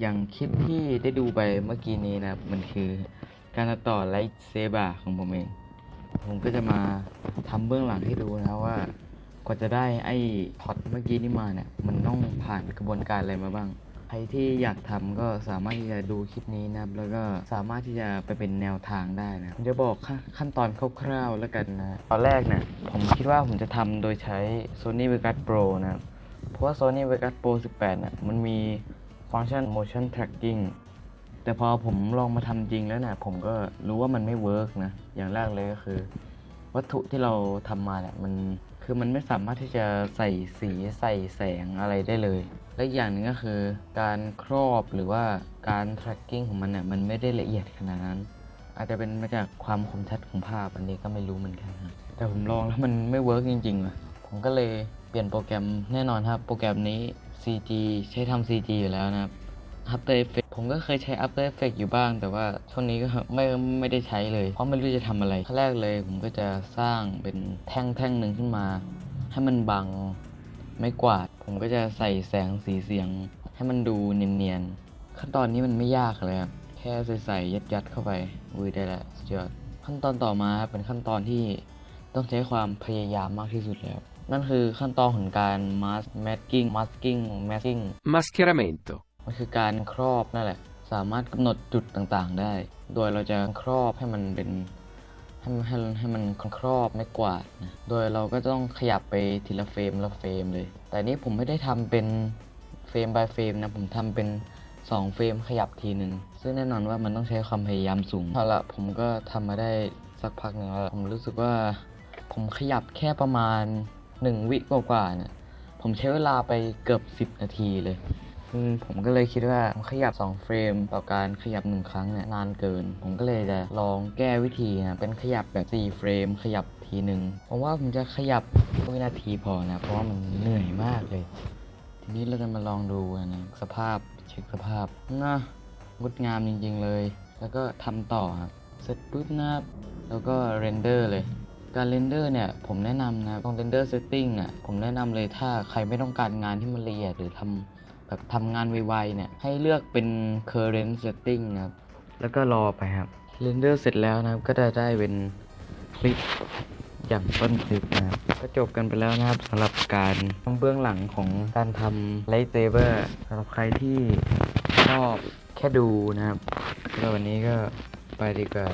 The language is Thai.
อย่างคลิปที่ได้ดูไปเมื่อกี้นี้นะครับ มันคือการตัดต่อไลท์เซบาของผมเอง ผมก็จะมาทำเบื้องหลังให้ดูนะว่ากว่าจะได้ไอ้พอตเมื่อกี้นี้มาเนี่ย มันต้องผ่านกระบวนการอะไรมาบ้าง ใครที่อยากทำก็สามารถที่จะดูคลิปนี้นะครับ แล้วก็สามารถที่จะไปเป็นแนวทางได้นะผมจะบอกขั้นขั้นตอนคร่าวๆแล้วกันนะตอนแรกเนี่ยผมคิดว่าผมจะทำโดยใช้ Sony Vegas Pro นะครับเพราะว่า Sony Vegas Pro 18น่ะมันมี ฟังก์ชัน motion tracking แต่พอผมลองมาทำจริงแล้วเนี่ยผมก็รู้ว่ามันไม่เวิร์กนะ อย่างแรกเลยก็คือ วัตถุที่เราทำมาเนี่ยมันคือมันไม่สามารถที่จะใส่สีใส่แสงอะไรได้เลย และอีกอย่างหนึ่งก็คือการครอบหรือว่าการ tracking ของมันเนี่ยมันไม่ได้ละเอียดขนาดนั้น อาจจะเป็นมาจากความคมชัดของภาพอันนี้ก็ไม่รู้เหมือนกันครับแต่ผมลองแล้วมันไม่เวิร์กจริงๆว่ะผมก็เลยเปลี่ยนโปรแกรมแน่นอนครับ โปรแกรมนี้ CG ใช้ทำ CG อยู่แล้วนะครับ After Effects ผมก็เคยใช้ After Effects อยู่บ้าง แต่ว่าช่วงนี้ก็ไม่ไม่ได้ใช้เลย เพราะไม่รู้จะทำอะไรขั้นแรกเลยผมก็จะสร้างเป็นแท่งแท่งหนึ่งขึ้นมา ให้มันบังไม่กวาด ผมก็จะใส่แสงสีเสียง ให้มันดูเนียนๆ ขั้นตอนนี้มันไม่ยากเลยครับ แค่ใส่ๆยัดๆเข้าไปวุ้ยได้แล้วสุดยอดขั้นตอนต่อมาเป็นขั้นตอนที่ ต้องใช้ความพยายามมากที่สุดแล้ว นั่นคือขั้นตอนของการ mask masking masking masking Mascheramento. มันคือการครอบนั่นแหละ สามารถกำหนดจุดต่างๆได้ โดยเราจะครอบให้มันเป็นให้มันให้ให้มันครอบไม่กวาดนะโดยเราก็ต้องขยับไปทีละเฟรมละเฟรมเลย แต่นี้ผมไม่ได้ทำเป็นเฟรม by เฟรมนะ ผมทำเป็น2เฟรมขยับทีหนึ่งซึ่งแน่นอนว่ามันต้องใช้ความพยายามสูงเอาละผมก็ทำมาได้สักพักหนึงแล้วผมรู้สึกว่า ผมขยับแค่ประมาณ1วิกว่าๆเนี่ยผมใช้เวลาไปเกือบ10นาทีเลยผมก็เลยคิดว่าขยับ 2 เฟรม ต่อการขยับ 1 ครั้งเนี่ยนานเกิน ผมก็เลยจะลองแก้วิธีนะเป็นขยับแบบ 4 เฟรม ขยับทีหนึ่งผมว่าผมจะขยับวินาทีพอนะ เพราะว่ามันเหนื่อยมากเลย ทีนี้เราจะมาลองดูนะสภาพเช็คสภาพนะงดงามจริงๆเลย แล้วก็ทำต่อครับเสร็จปุ๊บนะแล้วก็เรนเดอร์เลย การเรนเดอร์เนี่ยผมแนะนำนะตรงเรนเดอร์เซตติ้งอะผมแนะนำเลยถ้าใครไม่ต้องการงานที่มันละเอียดหรือทำแบบทำงานไวๆเนี่ยให้เลือกเป็น current setting นะครับแล้วก็รอไปครับเรนเดอร์เสร็จแล้วนะครับก็จะได้เป็นคลิปอย่างต้นคลิปนะครับก็จบกันไปแล้วนะครับสำหรับการทำเบื้องหลังของการทำไลท์เซเบอร์สำหรับใครที่ชอบแค่ดูนะครับแล้ววันนี้ก็ไปดีกว่า